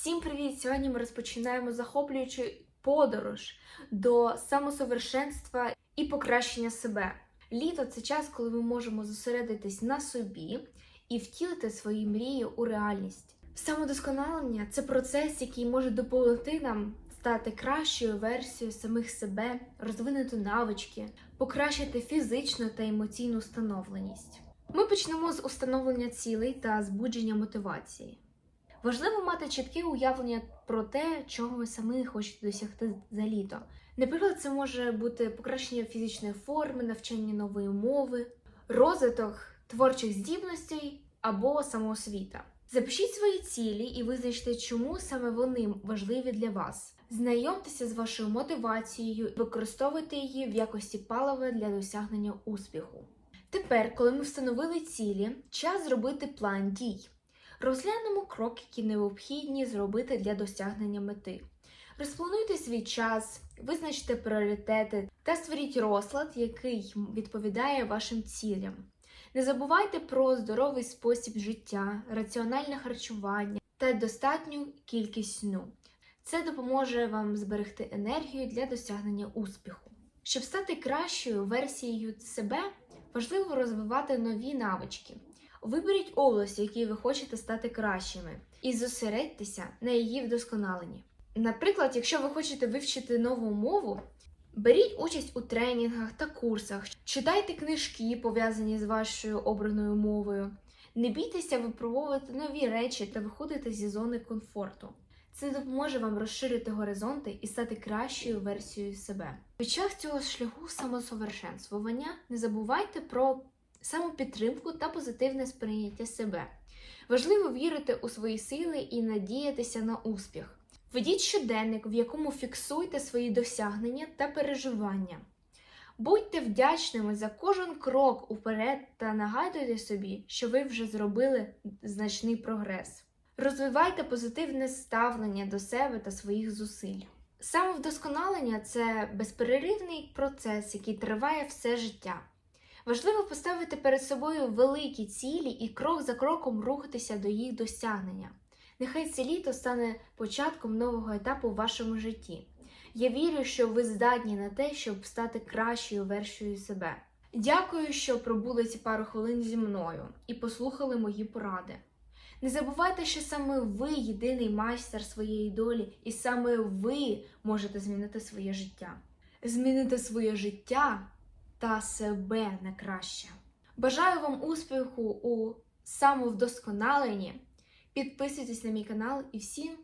Всім привіт! Сьогодні ми розпочинаємо захоплюючу подорож до самосовершенства і покращення себе. Літо це час, коли ми можемо зосередитись на собі і втілити свої мрії у реальність. Самодосконалення це процес, який може допомогти нам стати кращою версією самих себе, розвинути навички, покращити фізичну та емоційну становленість. Ми почнемо з установлення цілей та збудження мотивації. Важливо мати чітке уявлення про те, чого ви самі хочете досягти за літо. Наприклад, це може бути покращення фізичної форми, навчання нової мови, розвиток творчих здібностей або самоосвіта. Запишіть свої цілі і визначте, чому саме вони важливі для вас. Знайомтеся з вашою мотивацією, і використовуйте її в якості палива для досягнення успіху. Тепер, коли ми встановили цілі, час зробити план дій. Розглянемо кроки, які необхідні зробити для досягнення мети. Розплануйте свій час, визначте пріоритети та створіть розклад, який відповідає вашим цілям. Не забувайте про здоровий спосіб життя, раціональне харчування та достатню кількість сну. Це допоможе вам зберегти енергію для досягнення успіху. Щоб стати кращою версією себе, важливо розвивати нові навички. Виберіть область, в якій ви хочете стати кращими, і зосередьтеся на її вдосконаленні. Наприклад, якщо ви хочете вивчити нову мову, беріть участь у тренінгах та курсах, читайте книжки, пов'язані з вашою обраною мовою. Не бійтеся випробовувати нові речі та виходити зі зони комфорту. Це допоможе вам розширити горизонти і стати кращою версією себе. Під час цього шляху самосовершенствування не забувайте про самопідтримку та позитивне сприйняття себе. Важливо вірити у свої сили і надіятися на успіх. Ведіть щоденник, в якому фіксуйте свої досягнення та переживання. Будьте вдячними за кожен крок уперед та нагадуйте собі, що ви вже зробили значний прогрес. Розвивайте позитивне ставлення до себе та своїх зусиль. Самовдосконалення це безперервний процес, який триває все життя. Важливо поставити перед собою великі цілі і крок за кроком рухатися до їх досягнення. Нехай це літо стане початком нового етапу в вашому житті. Я вірю, що ви здатні на те, щоб стати кращою версією себе. Дякую, що пробули ці пару хвилин зі мною і послухали мої поради. Не забувайте, що саме ви єдиний майстер своєї долі, і саме ви можете змінити своє життя. Змінити своє життя та себе на краще. Бажаю вам успіху у самовдосконаленні. Підписуйтесь на мій канал і всім!